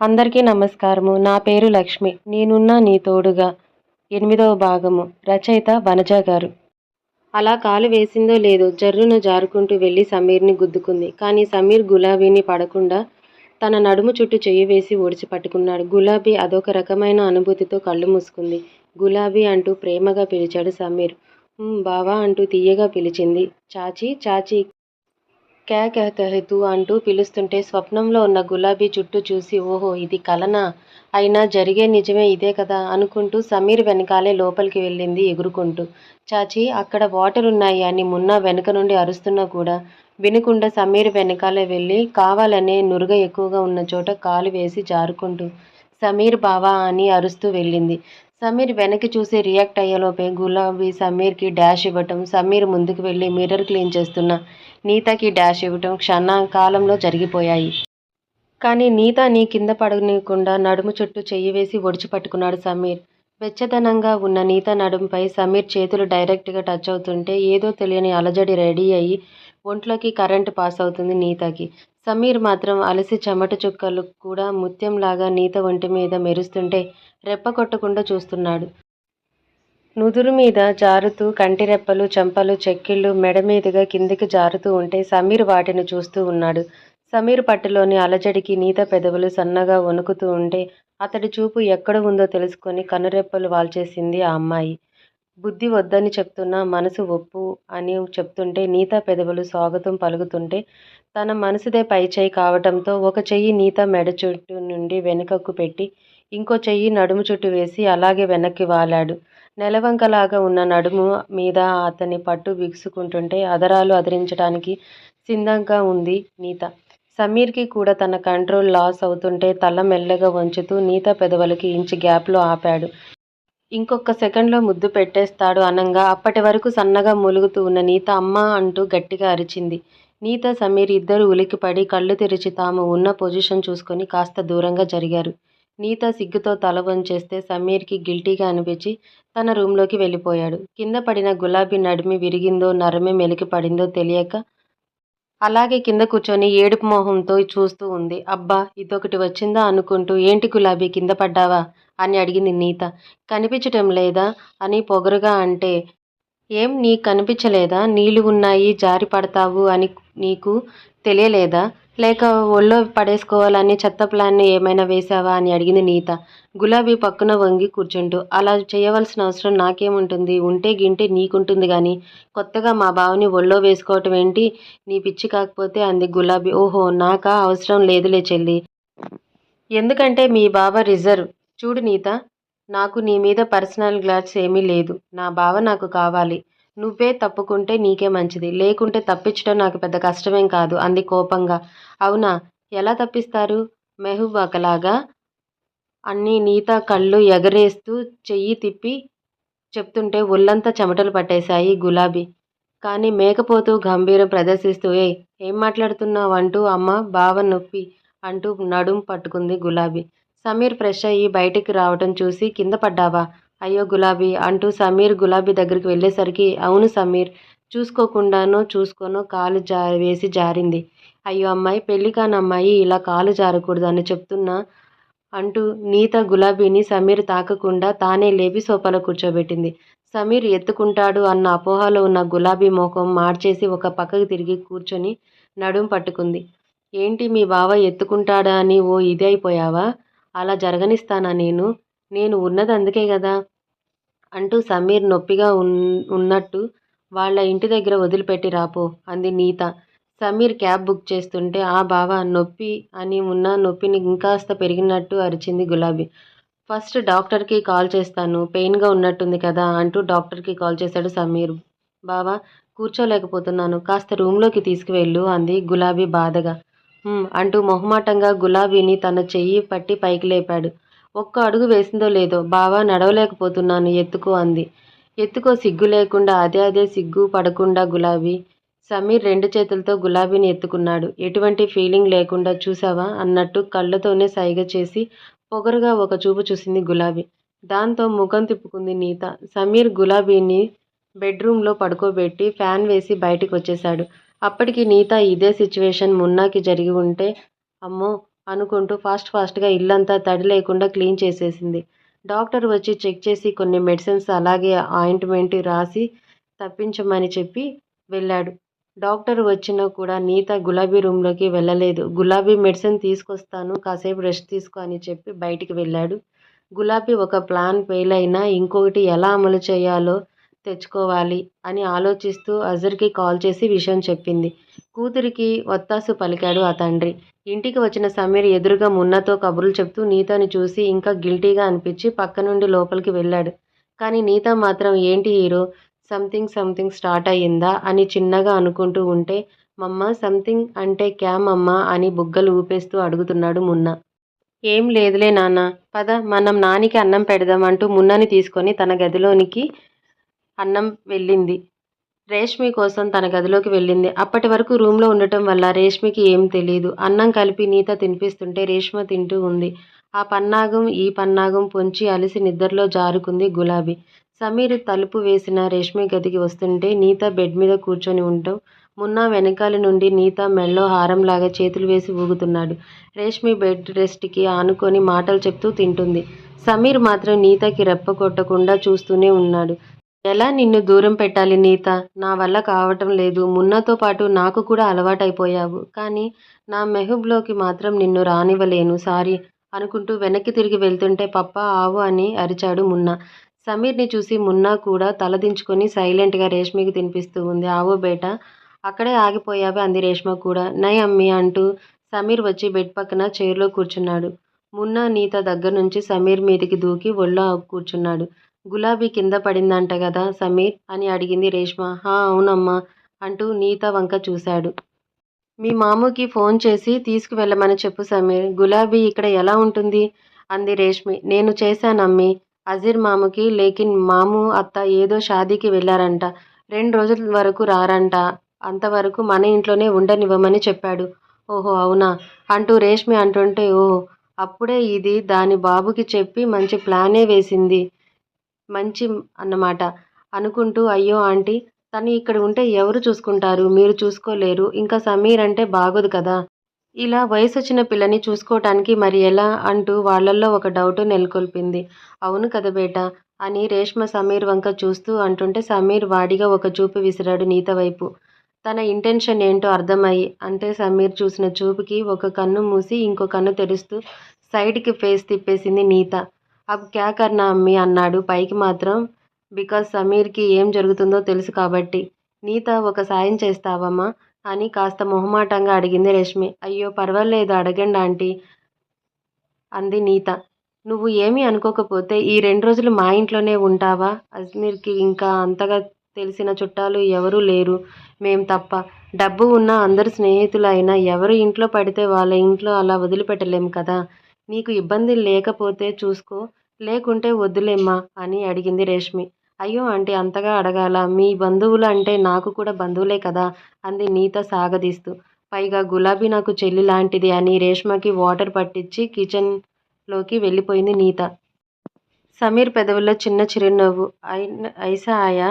అందరికీ నమస్కారము. నా పేరు లక్ష్మి. నేనున్నా నీ తోడుగా. ఎనిమిదవ భాగము. రచయిత వనజ గారు. అలా కాలు వేసిందో లేదో జర్రున జారుకుంటూ వెళ్ళి సమీర్ని గుద్దుకుంది. కానీ సమీర్ గులాబీని పడకుండా తన నడుము చుట్టూ చెయ్యి వేసి ఒడిచి పట్టుకున్నాడు. గులాబీ అదొక రకమైన అనుభూతితో కళ్ళు మూసుకుంది. గులాబీ అంటూ ప్రేమగా పిలిచాడు సమీర్. బావా అంటూ తీయగా పిలిచింది. చాచి చాచి క్యా క్యా అంటూ పిలుస్తుంటే స్వప్నంలో ఉన్న గులాబీ చుట్టూ చూసి ఓహో ఇది కలనా? అయినా జరిగే నిజమే ఇదే కదా అనుకుంటూ సమీర్ వెనకాలే లోపలికి వెళ్ళింది ఎగురుకుంటూ. చాచి అక్కడ వాటర్ ఉన్నాయి అని మున్నా వెనక నుండి అరుస్తున్నా కూడా వినకుండా సమీర్ వెనకాలే వెళ్ళి కావాలనే నురుగ ఎక్కువగా ఉన్న చోట కాలు వేసి జారుకుంటూ సమీర్ బావా అని అరుస్తూ వెళ్ళింది. సమీర్ వెనక్కి చూసి రియాక్ట్ అయ్యేలోపే గులాబీ సమీర్కి డాష్ ఇవ్వటం సమీర్ ముందుకు వెళ్ళి మిర్రర్ క్లీన్ చేస్తున్న నీతకి డాష్ ఇవ్వటం క్షణ కాలంలో జరిగిపోయాయి. కానీ నీత నీ కింద పడనీయకుండా నడుము చుట్టూ చెయ్యి వేసి ఒడిచి పట్టుకున్నాడు సమీర్. వెచ్చదనంగా ఉన్న నీత నడుముపై సమీర్ చేతులు డైరెక్ట్గా టచ్ అవుతుంటే ఏదో తెలియని అలజడి రెడీ అయ్యి ఒంట్లోకి కరెంటు పాస్ అవుతుంది నీతకి. సమీర్ మాత్రం అలసి చెమట చుక్కలు కూడా ముత్యంలాగా నీత ఒంటి మీద మెరుస్తుంటే రెప్ప కొట్టకుండా చూస్తున్నాడు. నుదురు మీద జారుతూ కంటిరెప్పలు చెంపలు చెక్కిళ్ళు మెడ మీదుగా కిందికి జారుతూ ఉంటే సమీర్ వాటిని చూస్తూ ఉన్నాడు. సమీర్ పట్టులోని అలజడికి నీత పెదవులు సన్నగా వణుకుతూ ఉంటే అతడి చూపు ఎక్కడ ఉందో తెలుసుకొని కనురెప్పలు వాల్చేసింది ఆ అమ్మాయి. బుద్ధి వద్దని చెప్తున్నా మనసు ఒప్పు అని చెప్తుంటే నీత పెదవులు స్వాగతం పలుకుతుంటే తన మనసుదే పైచేయి కావటంతో ఒక చెయ్యి నీత మెడ చుట్టూ నుండి వెనుకకు పెట్టి ఇంకో చెయ్యి నడుము చుట్టూ వేసి అలాగే వెనక్కి వాలాడు. నెలవంకలాగా ఉన్న నడుము మీద అతని పట్టు బిగుసుకుంటుంటే అదరాలు అదిరించడానికి సిద్ధంగా ఉంది నీత. సమీర్కి కూడా తన కంట్రోల్ లాస్ అవుతుంటే తల మెల్లగా వంచుతూ నీత పెదవులకి ఇంచు గ్యాప్లో ఆపాడు. ఇంకొక సెకండ్లో ముద్దు పెట్టేస్తాడు అనంగా. అప్పటి వరకు సన్నగా ములుగుతూ ఉన్న నీత అమ్మ అంటూ గట్టిగా అరిచింది. నీత సమీర్ ఇద్దరు ఉలికిపడి కళ్ళు తెరిచి తాము ఉన్న పొజిషన్ చూసుకొని కాస్త దూరంగా జరిగారు. నీత సిగ్గుతో తల వంచేస్తే సమీర్కి గిల్టీగా అనిపించి తన రూంలోకి వెళ్ళిపోయాడు. కింద పడిన గులాబీ నడిమి విరిగిందో నరమే మెలికి పడిందో తెలియక అలాగే కింద కూర్చొని ఏడుపు మొహంతో చూస్తూ ఉంది. అబ్బా ఇదొకటి వచ్చిందా అనుకుంటూ ఏంటి గులాబీ కింద పడ్డావా అని అడిగింది నీత. కనిపించటం లేదా అని పొగరుగా అంటే ఏం నీకు కనిపించలేదా నీళ్ళు ఉన్నాయి జారి పడతావు అని నీకు తెలియలేదా? లేక ఒళ్ళో పడేసుకోవాలని చెత్త ప్లాన్ని ఏమైనా వేశావా అని అడిగింది నీత. గులాబీ పక్కన వంగి కూర్చుంటూ అలా చేయవలసిన అవసరం నాకేముంటుంది? ఉంటే గింటే నీకుంటుంది కానీ కొత్తగా మా బావని ఒళ్ళో వేసుకోవటం ఏంటి? నీ పిచ్చి కాకపోతే అంది గులాబీ. ఓహో నాకా? అవసరం లేదులే చెల్లి. ఎందుకంటే మీ బావ రిజర్వ్. చూడు నీత నాకు నీ మీద పర్సనల్ గ్లాడ్స్ ఏమీ లేదు. నా బావ నాకు కావాలి. నువ్వే తప్పుకుంటే నీకే మంచిది. లేకుంటే తప్పించడం నాకు పెద్ద కష్టమేం కాదు. అంది కోపంగా. అవునా? ఎలా తప్పిస్తారు? మెహబూబాకలాగా అన్ని నీత కళ్ళు ఎగరేస్తూ చెయ్యి తిప్పి చెప్తుంటే ఒళ్ళంతా చెమటలు పట్టేశాయి గులాబీ. కానీ మేకపోతూ గంభీరం ప్రదర్శిస్తూ ఏ ఏం మాట్లాడుతున్నావు అంటూ అమ్మ బావ నొప్పి అంటూ నడుం పట్టుకుంది గులాబీ. సమీర్ ఫ్రెష్ అయ్యి బయటికి రావటం చూసి కింద పడ్డావా? అయ్యో గులాబీ అంటూ సమీర్ గులాబీ దగ్గరికి వెళ్ళేసరికి అవును సమీర్ చూసుకోకుండానో చూసుకోనో కాలు జా వేసి జారింది. అయ్యో అమ్మాయి పెళ్ళి కాని అమ్మాయి ఇలా కాలు జారకూడదు అని చెప్తున్నా అంటూ నీత గులాబీని సమీర్ తాకకుండా తానే లేపి సోఫాలో కూర్చోబెట్టింది. సమీర్ ఎత్తుకుంటాడు అన్న అపోహలో ఉన్న గులాబీ మొఖం మార్చేసి ఒక పక్కకు తిరిగి కూర్చొని నడుం పట్టుకుంది. ఏంటి మీ బావ ఎత్తుకుంటాడా అని ఓ ఇది అయిపోయావా? అలా జరగనిస్తానా నేను? నేను ఉన్నది అందుకే కదా అంటూ సమీర్ నొప్పిగా ఉన్ ఉన్నట్టు వాళ్ళ ఇంటి దగ్గర వదిలిపెట్టి రాపో అంది నీత. సమీర్ క్యాబ్ బుక్ చేస్తుంటే ఆ బావ నొప్పి అని ఉన్న నొప్పిని ఇంకాస్త పెరిగినట్టు అరిచింది గులాబీ. ఫస్ట్ డాక్టర్కి కాల్ చేస్తాను పెయిన్గా ఉన్నట్టుంది కదా అంటూ డాక్టర్కి కాల్ చేశాడు సమీర్. బావా కూర్చోలేకపోతున్నాను కాస్త రూమ్లోకి తీసుకువెళ్ళు అంది గులాబీ బాధగా. అంటూ మొహమాటంగా గులాబీని తన చెయ్యి పట్టి పైకి లేపాడు. ఒక్క అడుగు వేసిందో లేదో బావా నడవలేకపోతున్నాను ఎత్తుకో అంది. ఎత్తుకో సిగ్గు లేకుండా అదే అదే సిగ్గు పడకుండా గులాబీ. సమీర్ రెండు చేతులతో గులాబీని ఎత్తుకున్నాడు. ఎటువంటి ఫీలింగ్ లేకుండా చూసావా అన్నట్టు కళ్ళతోనే సైగ చేసి పొగరుగా ఒక చూపు చూసింది గులాబీ. దాంతో ముఖం తిప్పుకుంది నీత. సమీర్ గులాబీని బెడ్రూమ్లో పడుకోబెట్టి ఫ్యాన్ వేసి బయటికి వచ్చేశాడు అప్పటికి నీత ఇదే సిచ్యువేషన్ మున్నాకి జరిగి ఉంటే అమ్మో అనుకుంటూ ఫాస్ట్ ఫాస్ట్గా ఇల్లంతా తడి లేకుండా క్లీన్ చేసేసింది. డాక్టర్ వచ్చి చెక్ చేసి కొన్ని మెడిసిన్స్ అలాగే ఆయింట్మెంట్ రాసి తప్పించమని చెప్పి వెళ్ళాడు. డాక్టర్ వచ్చినా కూడా నీత గులాబీ రూమ్లోకి వెళ్ళలేదు. గులాబీ మెడిసిన్ తీసుకొస్తాను కాసేపు రెస్ట్ తీసుకో అని చెప్పి బయటికి వెళ్ళాడు. గులాబీ ఒక ప్లాన్ ఫెయిల్ అయినా ఇంకొకటి ఎలా అమలు చేయాలో తెచ్చుకోవాలి అని ఆలోచిస్తూ అజర్కి కాల్ చేసి విషయం చెప్పింది. కూతురికి ఒత్తాసు పలికాడు ఆ తండ్రి. ఇంటికి వచ్చిన సమీర్ ఎదురుగా మున్నతో కబుర్లు చెప్తూ నీతని చూసి ఇంకా గిల్టీగా అనిపించి పక్క నుండి లోపలికి వెళ్ళాడు. కానీ నీత మాత్రం ఏంటి హీరో? సంథింగ్ సంథింగ్ స్టార్ట్ అయ్యిందా? అని చిన్నగా అనుకుంటూ ఉంటే మమ్మ సంథింగ్ అంటే క్యామ్ అమ్మ అని బుగ్గలు ఊపేస్తూ అడుగుతున్నాడు మున్న. ఏం లేదులే నాన్న. పద మనం నానికి అన్నం పెడదాం అంటూ మున్నని తీసుకొని తన గదిలోనికి అన్నం వెళ్ళింది. రేష్మి కోసం తన గదిలోకి వెళ్ళింది. అప్పటి వరకు రూమ్లో ఉండటం వల్ల రేష్మికి ఏం తెలియదు అన్నం కలిపి నీత తినిపిస్తుంటే రేష్మ తింటూ ఉంది. ఆ పన్నాగం ఈ పన్నాగం పొంచి అలిసి నిద్రలో జారుకుంది గులాబీ. సమీర్ తలుపు వేసిన రేష్మి గదికి వస్తుంటే నీత బెడ్ మీద కూర్చొని ఉండటం మున్నా వెనకాల నుండి నీత మెళ్ళో హారంలాగా చేతులు వేసి ఊగుతున్నాడు. రేష్మి బెడ్ రెస్ట్కి ఆనుకొని మాటలు చెప్తూ తింటుంది. సమీర్ మాత్రం నీతకి రెప్ప కొట్టకుండా చూస్తూనే ఉన్నాడు. ఎలా నిన్ను దూరం పెట్టాలి నీత? నా వల్ల కావటం లేదు. మున్నతో పాటు నాకు కూడా అలవాటైపోయావు. కానీ నా మెహుబ్లోకి మాత్రం నిన్ను రానివ్వలేను. సారీ అనుకుంటూ వెనక్కి తిరిగి వెళ్తుంటే పప్ప ఆవు అని అరిచాడు మున్నా. సమీర్ని చూసి మున్నా కూడా తలదించుకొని సైలెంట్గా రేష్మికి తినిపిస్తూ ఉంది. ఆవు బేట అక్కడే ఆగిపోయావే అంది రేష్మ కూడా. నై అమ్మి అంటూ సమీర్ వచ్చి బెడ్ పక్కన చైర్లో కూర్చున్నాడు. మున్నా నీత దగ్గర నుంచి సమీర్ మీదికి దూకి ఒళ్ళో కూర్చున్నాడు. గులాబీ కింద పడిందంట కదా సమీర్ అని అడిగింది రేష్మ. హా అవునమ్మా అంటూ నీత వంక చూశాడు. మీ మామూకి ఫోన్ చేసి తీసుకువెళ్ళమని చెప్పు సమీర్. గులాబీ ఇక్కడ ఎలా ఉంటుంది? అంది రేష్మి. నేను చేశానమ్మి. అజీర్ మామకి లేకిన్ మాము అత్త ఏదో షాదీకి వెళ్ళారంట. రెండు రోజుల వరకు రారంట. అంతవరకు మన ఇంట్లోనే ఉండనివ్వమని చెప్పాడు. ఓహో అవునా? అంటూ రేష్మి అంటుంటే ఓహో అప్పుడే ఇది దాని బాబుకి చెప్పి మంచి ప్లానే వేసింది. మంచి అన్నమాట. అనుకుంటూ అయ్యో ఆంటీ తను ఇక్కడ ఉంటే ఎవరు చూసుకుంటారు? మీరు చూసుకోలేరు. ఇంకా సమీర్ అంటే బాగోదు కదా. ఇలా వయసు వచ్చిన పిల్లని చూసుకోవటానికి మరి ఎలా అంటూ వాళ్ళల్లో ఒక డౌట్ నెలకొల్పింది. అవును కదా బేట. అని రేష్మ సమీర్ వంక చూస్తూ అంటుంటే సమీర్ వాడిగా ఒక చూపు విసిరాడు నీత వైపు. తన ఇంటెన్షన్ ఏంటో అర్థమయ్యి అంతే సమీర్ చూసిన చూపుకి ఒక కన్ను మూసి ఇంకో కన్ను తెరుస్తూ సైడ్కి ఫేస్ తిప్పేసింది నీత. అబ్ క్యా కర్నా అమ్మి అన్నాడు. పైకి మాత్రం బికాజ్ సమీర్కి ఏం జరుగుతుందో తెలుసు కాబట్టి. నీత ఒక సాయం చేస్తావమ్మా అని కాస్త మొహమాటంగా అడిగింది రష్మి. అయ్యో పర్వాలేదు అడగండి ఆంటీ అంది నీత. నువ్వు ఏమీ అనుకోకపోతే ఈ రెండు రోజులు మా ఇంట్లోనే ఉంటావా? అజ్మీర్కి ఇంకా అంతగా తెలిసిన చుట్టాలు ఎవరూ లేరు. మేం తప్ప. డబ్బు ఉన్న అందరు స్నేహితులైనా ఎవరు ఇంట్లో పడితే వాళ్ళ ఇంట్లో అలా వదిలిపెట్టలేం కదా? నీకు ఇబ్బంది లేకపోతే చూసుకో లేకుంటే వద్దులేమ్మా అని అడిగింది రేష్మి. అయ్యో అంటే అంతగా అడగాల మీ బంధువులు అంటే నాకు కూడా బంధువులే కదా అంది నీత సాగదీస్తూ. పైగా గులాబీ నాకు చెల్లి లాంటిది అని రేష్మకి వాటర్ పట్టించి కిచెన్లోకి వెళ్ళిపోయింది నీత. సమీర్ పెదవుల్లో చిన్న చిరునవ్వు ఐసా ఆయా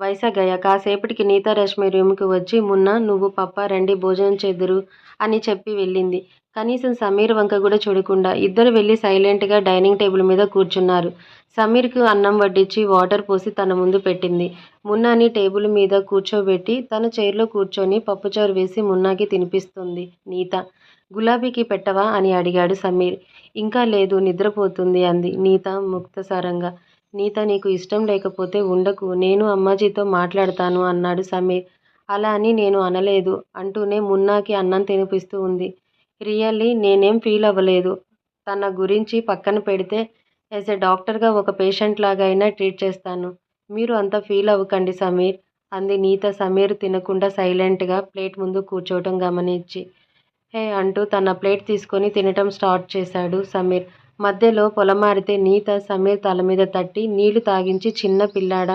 వైసా కాసేపటికి నీత రష్మి రూమ్కి వచ్చి మున్న నువ్వు పప్ప రండి భోజనం చేద్దురు అని చెప్పి వెళ్ళింది. కనీసం సమీర్ వంక కూడా చూడకుండా ఇద్దరు వెళ్ళి సైలెంట్గా డైనింగ్ టేబుల్ మీద కూర్చున్నారు. సమీర్కు అన్నం వడ్డించి వాటర్ పోసి తన ముందు పెట్టింది. మున్నాని టేబుల్ మీద కూర్చోబెట్టి తన చైర్లో కూర్చొని పప్పుచారు వేసి మున్నాకి తినిపిస్తుంది. నీత గులాబీకి పెట్టవా అని అడిగాడు సమీర్. ఇంకా లేదు నిద్రపోతుంది అంది నీత ముక్తసారంగా. నీత నీకు ఇష్టం లేకపోతే ఉండకు నేను అమ్మాజీతో మాట్లాడతాను అన్నాడు సమీర్. అలా అని నేను అనలేదు అంటూనే మున్నాకి అన్నం తినిపిస్తూ ఉంది. రియల్లీ నేనేం ఫీల్ అవ్వలేదు. తన గురించి పక్కన పెడితే యాజ్ ఎ డాక్టర్గా ఒక పేషెంట్ లాగా అయినా ట్రీట్ చేస్తాను. మీరు అంత ఫీల్ అవ్వకండి సమీర్ అంది నీత సమీర్ తినకుండా సైలెంట్గా ప్లేట్ ముందు కూర్చోవటం గమనించి. హే అంటూ తన ప్లేట్ తీసుకొని తినటం స్టార్ట్ చేశాడు సమీర్. మధ్యలో పొలమారితే నీత సమీర్ తల మీద తట్టి నీళ్ళు తాగించి చిన్న పిల్లాడ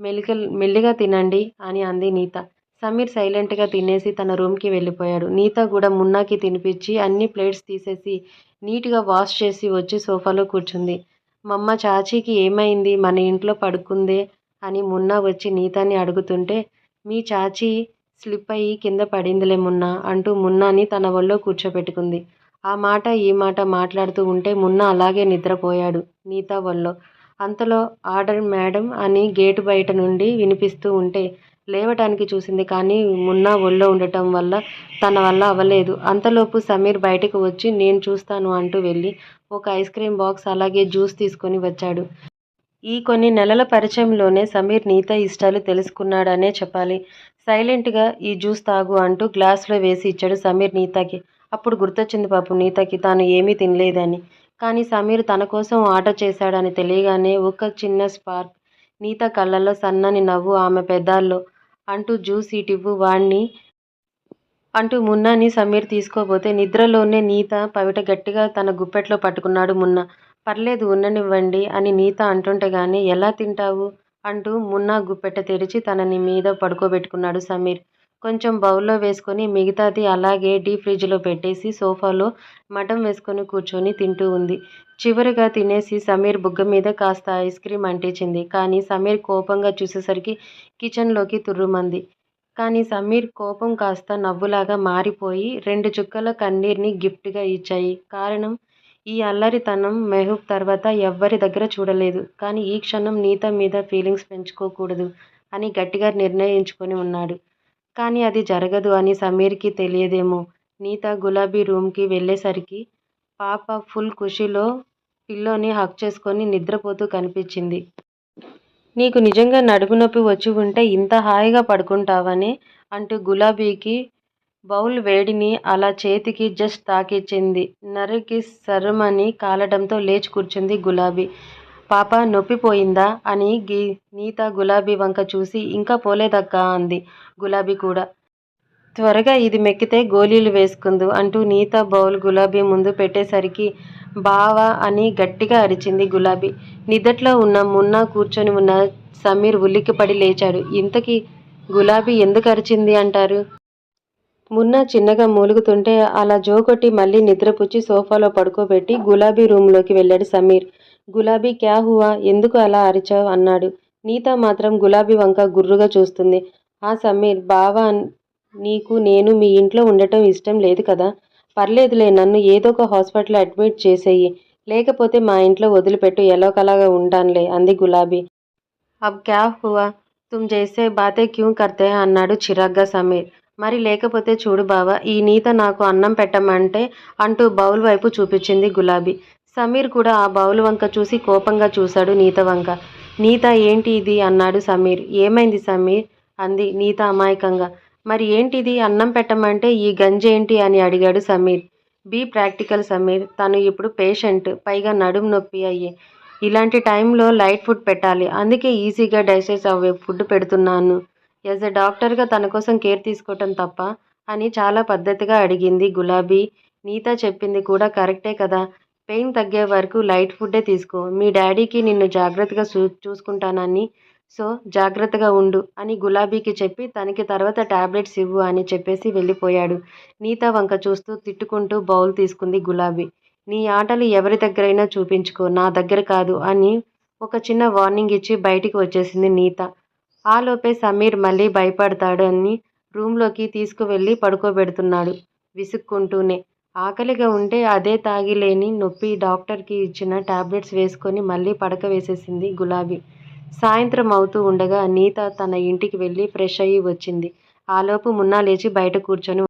మెలిక మెల్లిగా తినండి అని అంది నీత. సమీర్ సైలెంట్గా తినేసి తన రూమ్కి వెళ్ళిపోయాడు. నీత కూడా మున్నాకి తినిపించి అన్ని ప్లేట్స్ తీసేసి నీట్గా వాష్ చేసి వచ్చి సోఫాలో కూర్చుంది. మమ్మ చాచీకి ఏమైంది? మన ఇంట్లో పడుకుందే? అని మున్నా వచ్చి నీతాని అడుగుతుంటే మీ చాచీ స్లిప్ అయ్యి కింద పడిందిలే మున్నా అంటూ మున్నాని తన ఒళ్ళో కూర్చోపెట్టుకుంది. ఆ మాట ఈ మాట మాట్లాడుతూ ఉంటే మున్నా అలాగే నిద్రపోయాడు నీత వల్లో అంతలో ఆర్డర్ మేడం అని గేటు బయట నుండి వినిపిస్తూ ఉంటే లేవటానికి చూసింది కానీ మున్నా ఒళ్ళో ఉండటం వల్ల తన వల్ల అవ్వలేదు. అంతలోపు సమీర్ బయటకు వచ్చి నేను చూస్తాను అంటూ వెళ్ళి ఒక ఐస్ క్రీమ్ బాక్స్ అలాగే జ్యూస్ తీసుకొని వచ్చాడు. ఈ కొన్ని నెలల పరిచయంలోనే సమీర్ నీత ఇష్టాలు తెలుసుకున్నాడనే చెప్పాలి. సైలెంట్గా ఈ జ్యూస్ తాగు అంటూ గ్లాస్లో వేసి ఇచ్చాడు సమీర్ నీతకి. అప్పుడు గుర్తొచ్చింది పాపం నీతకి తాను ఏమీ తినలేదని. కానీ సమీర్ తన కోసం ఆర్డర్ చేశాడని తెలియగానే ఒక చిన్న స్పార్క్. నీత కళ్ళల్లో సన్నని నవ్వు ఆమె పెదాల్లో అంటూ జ్యూస్ ఇటివ్వు వాణ్ణి అంటూ మున్నాని సమీర్ తీసుకోబోతే నిద్రలోనే నీత పవిట గట్టిగా తన గుప్పెట్లో పట్టుకున్నాడు మున్నా. పర్లేదు ఉండనివ్వండి అని నీత అంటుంటే కానీ ఎలా తింటావు? అంటూ మున్నా గుప్పెట తెరిచి తనని మీద పడుకోబెట్టుకున్నాడు సమీర్. కొంచెం బౌల్లో వేసుకొని మిగతాది అలాగే డీప్ ఫ్రిడ్జ్లో పెట్టేసి సోఫాలో మటన్ వేసుకొని కూర్చొని తింటూ ఉంది. చివరిగా తినేసి సమీర్ బుగ్గ మీద కాస్త ఐస్ క్రీమ్ అంటించింది. కానీ సమీర్ కోపంగా చూసేసరికి కిచెన్లోకి తుర్రుమంది. కానీ సమీర్ కోపం కాస్త నవ్వులాగా మారిపోయి రెండు చుక్కల కన్నీర్ని గిఫ్ట్గా ఇచ్చాయి. కారణం? ఈ అల్లరితనం మెహబూబ్ తర్వాత ఎవ్వరి దగ్గర చూడలేదు. కానీ ఈ క్షణం నీత మీద ఫీలింగ్స్ పెంచుకోకూడదు అని గట్టిగా నిర్ణయించుకొని ఉన్నాడు. కానీ అది జరగదు అని సమీర్కి తెలియదేమో. నీత గులాబీ రూమ్కి వెళ్ళేసరికి పాప ఫుల్ ఖుషీలో పిల్లోని హక్ చేసుకొని నిద్రపోతూ కనిపించింది. నీకు నిజంగా నడుము నొప్పి వచ్చి ఉంటే ఇంత హాయిగా పడుకుంటావని అంటూ గులాబీకి బౌల్ వేడిని అలా చేతికి జస్ట్ తాకిచ్చింది. నరికి సరమని కాలడంతో లేచి కూర్చుంది గులాబీ. పాప నొప్పి పోయిందా అని గీ నీత గులాబీ వంక చూసి ఇంకా పోలేదక్కా అంది గులాబీ కూడా. త్వరగా ఇది మెక్కితే గోళీలు వేసుకుందు అంటూ నీత బౌల్ గులాబీ ముందు పెట్టేసరికి బావా అని గట్టిగా అరిచింది గులాబీ. నిద్దట్లో ఉన్న మున్నా కూర్చొని ఉన్న సమీర్ ఉలిక్కిపడి లేచాడు. ఇంతకీ గులాబీ ఎందుకు అరిచింది అంటారు? మున్నా చిన్నగా మూలుగుతుంటే అలా జోకొట్టి మళ్ళీ నిద్రపుచ్చి సోఫాలో పడుకోబెట్టి గులాబీ రూమ్లోకి వెళ్ళాడు సమీర్. గులాబీ క్యా హువా? ఎందుకు అలా అరిచావు? అన్నాడు. నీత మాత్రం గులాబీ వంక గుర్రుగా చూస్తుంది. ఆ సమీర్ బావా నీకు నేను మీ ఇంట్లో ఉండటం ఇష్టం లేదు కదా. పర్లేదులే నన్ను ఏదో ఒక హాస్పిటల్ అడ్మిట్ చేసేయి. లేకపోతే మా ఇంట్లో వదిలిపెట్టు ఎలాగలాగా ఉంటానులే అంది గులాబీ. అబ్ క్యా హువా? తుమ్ చేసే బాతే క్యూ కర్తే అన్నాడు చిరాగ్గా సమీర్. మరి లేకపోతే చూడు బావా ఈ నీత నాకు అన్నం పెట్టమంటే అంటూ బౌల్ వైపు చూపించింది గులాబీ. సమీర్ కూడా ఆ బౌల్ వంక చూసి కోపంగా చూశాడు నీత వంక. నీత ఏంటి ఇది? అన్నాడు సమీర్. ఏమైంది సమీర్? అంది నీత అమాయకంగా. మరి ఏంటిది అన్నం పెట్టమంటే ఈ గంజేంటి అని అడిగాడు సమీర్. Be practical Sameer. తను ఇప్పుడు పేషెంట్. పైగా నడుము నొప్పి అయ్యి. ఇలాంటి టైంలో లైట్ ఫుడ్ పెట్టాలి. అందుకే ఈజీగా డైజెస్ట్ అవ్వే ఫుడ్ పెడుతున్నాను. యాజ్ ఎ డాక్టర్గా తన కోసం కేర్ తీసుకోవటం తప్ప అని చాలా పద్ధతిగా అడిగింది గులాబీ. నీత చెప్పింది కూడా కరెక్టే కదా. పెయిన్ తగ్గే వరకు లైట్ ఫుడ్డే తీసుకో. మీ డాడీకి నిన్ను జాగ్రత్తగా చూ చూసుకుంటానని సో జాగ్రత్తగా ఉండు అని గులాబీకి చెప్పి తనకి తర్వాత ట్యాబ్లెట్స్ ఇవ్వు అని చెప్పేసి వెళ్ళిపోయాడు. నీత వంక చూస్తూ తిట్టుకుంటూ బౌల్ తీసుకుంది గులాబీ. నీ ఆటలు ఎవరి దగ్గరైనా చూపించుకో నా దగ్గర కాదు అని ఒక చిన్న వార్నింగ్ ఇచ్చి బయటికి వచ్చేసింది నీత. ఆలోపే సమీర్ మళ్ళీ భయపడతాడు అని రూమ్లోకి తీసుకువెళ్ళి పడుకోబెడుతున్నాడు విసుక్కుంటూనే. ఆకలిగా ఉంటే అదే తాగిలేని నొప్పి డాక్టర్కి ఇచ్చిన టాబ్లెట్స్ వేసుకొని మళ్ళీ పడక వేసేసింది గులాబీ. సాయంత్రం అవుతూ ఉండగా నీత తన ఇంటికి వెళ్ళి ఫ్రెష్ అయ్యి వచ్చింది. ఆలోపు మున్నా లేచి బయట కూర్చొని